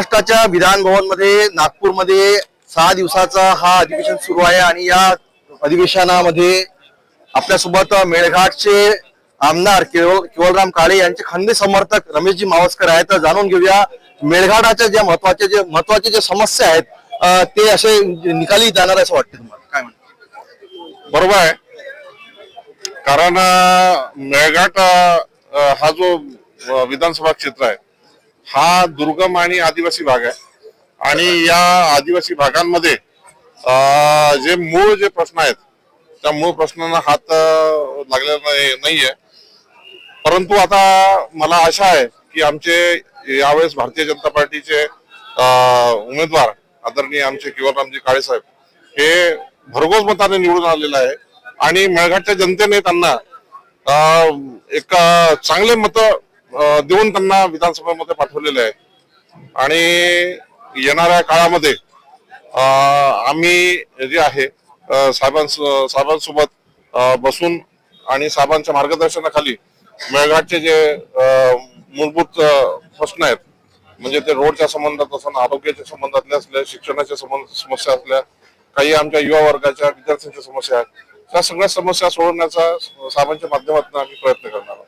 महाराष्ट्राच्या विधान भवनमध्ये नागपूरमध्ये सहा दिवसाचा हा अधिवेशन सुरू आहे आणि या अधिवेशनामध्ये आपल्यासोबत मेळघाटचे आमदार केवळ केवळराम काळे यांचे खंदे समर्थक रमेशजी मावस्कर आहेत. तर जाणून घेऊया मेळघाटाच्या ज्या महत्त्वाच्या जे महत्त्वाचे जे समस्या आहेत ते असे निकाली जाणार असं वाटतं तुम्हाला? काय म्हणतात बरोबर आहे. कारण मेळघाट हा जो विधानसभा क्षेत्र आहे हा दुर्गम आणि आदिवासी भाग आहे. आणि या आदिवासी भागांमध्ये अं, जे मूळ जे प्रश्न आहेत त्या मूळ प्रश्नांना हात लागलेला नाहीये. परंतु आता मला आशा आहे की आमचे यावेळेस भारतीय जनता पार्टीचे उमेदवार आदरणीय आमचे किवररामजी काळे साहेब हे भरघोस मताने निवडून आलेलं आहे. आणि मेळघाटच्या जनतेने त्यांना एक चांगले मत देऊन त्यांना विधानसभेमध्ये पाठवलेले आहे. आणि येणाऱ्या काळामध्ये आम्ही जे आहे साहेबां साहेबांस साहेबांसोबत बसून आणि साहेबांच्या मार्गदर्शनाखाली मेळघाटचे जे मूलभूत प्रश्न आहेत म्हणजे ते रोडच्या संबंधात असण आरोग्याच्या संबंधातल्या असल्या शिक्षणाच्या संबंध समस्या असल्या काही आमच्या युवा वर्गाच्या विद्यार्थ्यांच्या समस्या आहेत त्या सगळ्या समस्या सोडवण्याचा साहेबांच्या माध्यमातून आम्ही प्रयत्न करणार आहोत.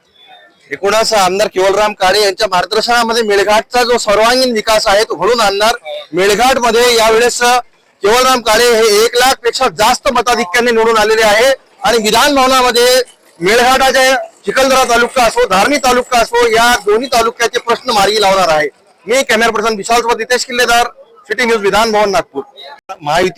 एकूणच आमदार केवलराम काळे यांच्या मार्गदर्शनामध्ये मेळघाटचा जो सर्वांगीण विकास आहे तो घडून आणणार. मेळघाटमध्ये यावेळेस केवलराम काळे हे एक लाखपेक्षा जास्त मताधिक्याने निवडून आलेले आहे. आणि विधान भवनामध्ये मेळघाटाच्या चिखलदरा तालुका असो धारणी तालुका असो या दोन्ही तालुक्याचे प्रश्न मार्गी लावणार आहे. मी कॅमेरा पर्सन विशाल सोबत नितेश किल्लेदार सिटी न्यूज विधान भवन नागपूर. महायुती